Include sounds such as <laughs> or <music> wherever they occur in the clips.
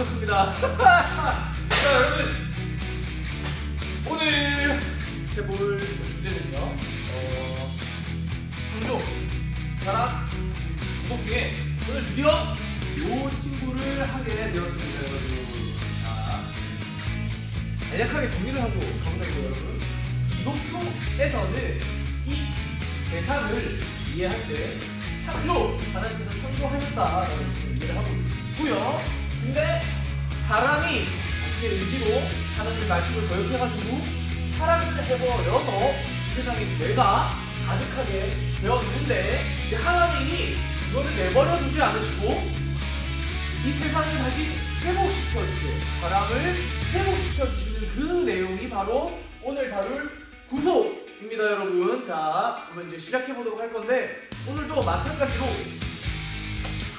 반갑습니다. <laughs> 자, 여러분. 오늘 해볼 주제는요. 어, 창조, 가락, 구독 중에 오늘 드디어 요 친구를 하게 되었습니다, 여러분. 자, 간략하게 정리를 하고 가보자고요, 여러분. 기독교에서는 이 대상을 이해할 때 창조, 하나님께서 창조하셨다라는 이해를 하고 있고요. 근데 사람이 자신의 의지로 하나님의 말씀을 거역해가지고 사랑을 해버려서 이 세상에 죄가 가득하게 되었는데 이제 하나님이 이거를 내버려 두지 않으시고 이 세상을 다시 회복시켜 주세요. 사람을 회복시켜 주시는 그 내용이 바로 오늘 다룰 구속입니다, 여러분. 자, 그러면 이제 시작해 보도록 할 건데 오늘도 마찬가지로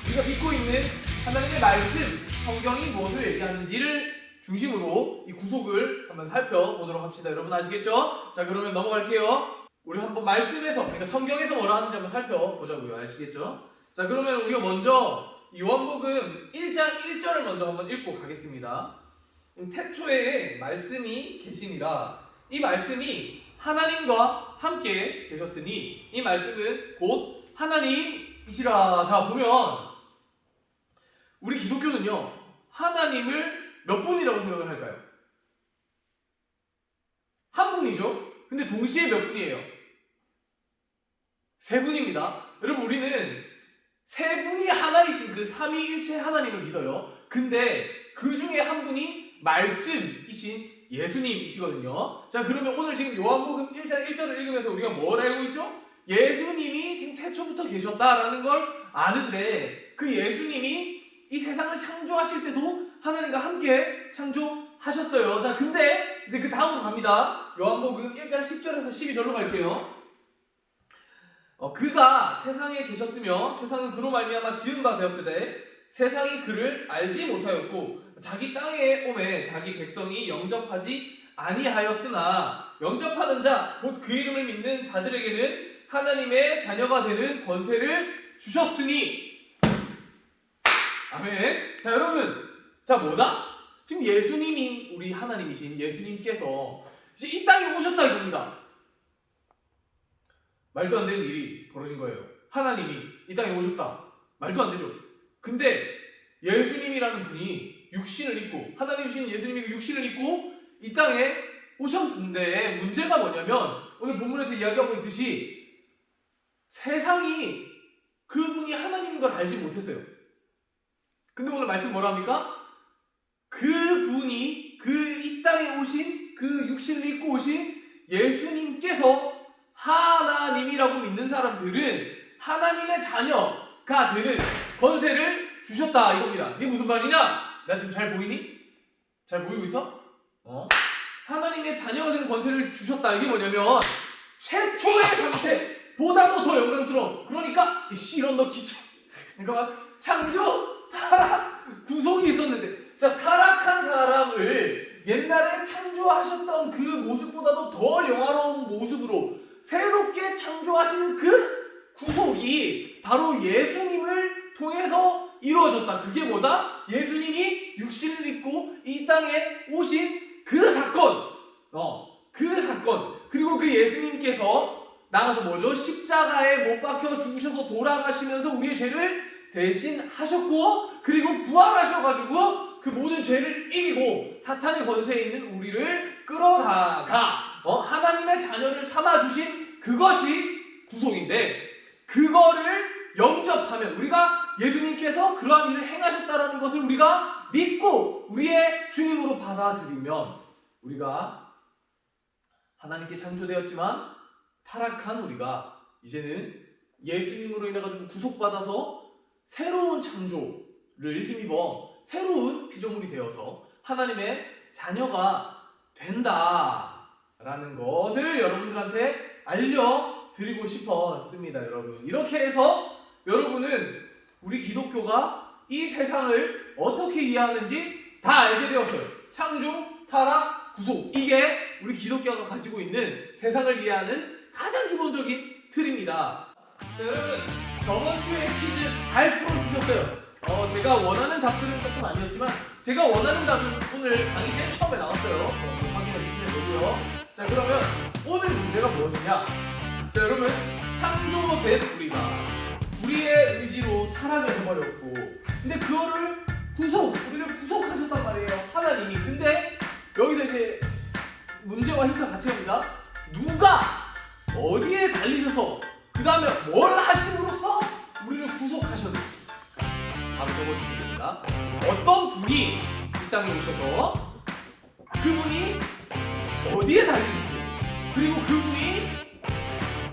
우리가 믿고 있는 하나님의 말씀, 성경이 무엇을 얘기하는지를 중심으로 이 구속을 한번 살펴보도록 합시다. 여러분 아시겠죠? 자, 그러면 넘어갈게요. 우리 한번 말씀에서, 그러니까 성경에서 뭐라 하는지 한번 살펴보자고요. 아시겠죠? 자, 그러면 우리가 먼저 요한복음 1장 1절을 먼저 한번 읽고 가겠습니다. 음, 태초에 말씀이 계시니라. 이 말씀이 하나님과 함께 계셨으니 이 말씀은 곧 하나님이시라. 자, 보면 우리 기독교는요. 하나님을 몇 분이라고 생각을 할까요? 한 분이죠. 근데 동시에 몇 분이에요? 세 분입니다. 여러분 우리는 세 분이 하나이신 그 삼위일체 하나님을 믿어요. 근데 그 중에 한 분이 말씀이신 예수님이시거든요. 자, 그러면 오늘 지금 요한복음 1장 1절을 읽으면서 우리가 뭘 알고 있죠? 예수님이 지금 태초부터 계셨다라는 걸 아는데 그 예수님이 이 세상을 창조하실 때도 하나님과 함께 창조하셨어요. 자, 근데 이제 그 다음으로 갑니다. 요한복음 1장 10절에서 12절로 갈게요. 어, 그가 세상에 계셨으며 세상은 그로 말미암아 지은 바 되었을 때 세상이 그를 알지 못하였고 자기 땅에 오매 자기 백성이 영접하지 아니하였으나 영접하는 자 곧 그 이름을 믿는 자들에게는 하나님의 자녀가 되는 권세를 주셨으니 아멘. 자 여러분 자 뭐다? 지금 예수님이 우리 하나님이신 예수님께서 이제 이 땅에 오셨다 이겁니다. 말도 안 되는 일이 벌어진 거예요. 하나님이 이 땅에 오셨다. 말도 안 되죠. 근데 예수님이라는 분이 육신을 입고 하나님이신 예수님이 그 육신을 입고 이 땅에 오셨는데 문제가 뭐냐면 오늘 본문에서 이야기하고 있듯이 세상이 그분이 하나님인 걸 알지 못했어요. 근데 오늘 말씀 뭐라 합니까? 그 분이 그 이 땅에 오신 그 육신을 입고 오신 예수님께서 하나님이라고 믿는 사람들은 하나님의 자녀가 되는 권세를 주셨다 이겁니다. 이게 무슨 말이냐? 나 지금 잘 보이니? 잘 보이고 있어? 어? 하나님의 자녀가 되는 권세를 주셨다. 이게 뭐냐면 최초의 상태보다도 더 영광스러운. 그러니까 이씨 이런 너 기초. <laughs> 잠깐만 창조 타락 구속이 있었는데 자 타락한 사람을 옛날에 창조하셨던 그 모습보다도 더 영화로운 모습으로 새롭게 창조하시는 그 구속이 예수님을 통해서 이루어졌다. 그게 뭐다? 예수님이 육신을 입고 이 땅에 오신 그 사건. 어, 그 사건. 그리고 그 예수님께서 나가서 뭐죠? 십자가에 못 박혀 죽으셔서 돌아가시면서 우리의 죄를 대신 하셨고, 그리고 부활하셔가지고 그 모든 죄를 이기고 사탄의 권세에 있는 우리를 끌어다가 어, 하나님의 자녀를 삼아주신 그것이 구속인데 그거를 영접하면 우리가 예수님께서 그러한 일을 행하셨다라는 것을 우리가 믿고 우리의 주님으로 받아들이면 우리가 하나님께 창조되었지만 타락한 우리가 이제는 예수님으로 인해 가지고 구속받아서 새로운 창조를 힘입어 새로운 피조물이 되어서 하나님의 자녀가 된다라는 것을 여러분들한테 알려드리고 싶었습니다, 여러분. 이렇게 해서 여러분은 우리 기독교가 이 세상을 어떻게 이해하는지 다 알게 되었어요. 창조, 타락, 구속. 이게 우리 기독교가 가지고 있는 세상을 이해하는 가장 기본적인 틀입니다. 자, 여러분, 저번 주에 퀴즈 잘 풀어주셨어요. 어, 제가 원하는 답들은 조금 아니었지만 제가 원하는 답은 오늘 강의 제일 처음에 나왔어요. 어, 확인해 주시면 되고요. 자 그러면 오늘 문제가 무엇이냐? 자 여러분 창조된 우리가 타락을 해버렸고. 근데 그거를 구속 우리를 구속하셨단 말이에요. 하나님이. 근데 여기서 이제 문제와 힌트가 같이 갑니다. 누가 어디에 달리셔서 그 다음에 뭘 하심으로써 우리를 구속하셨는지 바로 적어주시면 됩니다. 어떤 분이 이 땅에 오셔서 그분이 어디에 달리셨고 그리고 그분이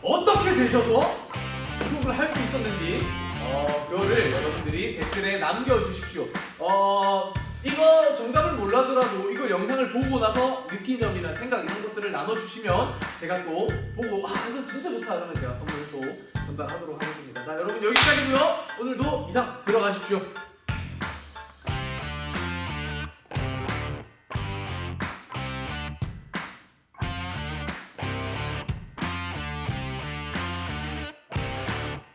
어떻게 되셔서 구속을 할 수 있었는지 어, 그거를 여러분들이 댓글에 남겨주십시오. 어, 이거 정답을 몰라더라도 이거 영상을 보고 나서 느낀 점이나 생각 이런 것들을 나눠주시면 제가 또 보고 아 이거 진짜 좋다 그러면 제가 선물을 또 전달하도록 하겠습니다. 자 여러분 여기까지고요. 오늘도 이상 들어가십시오.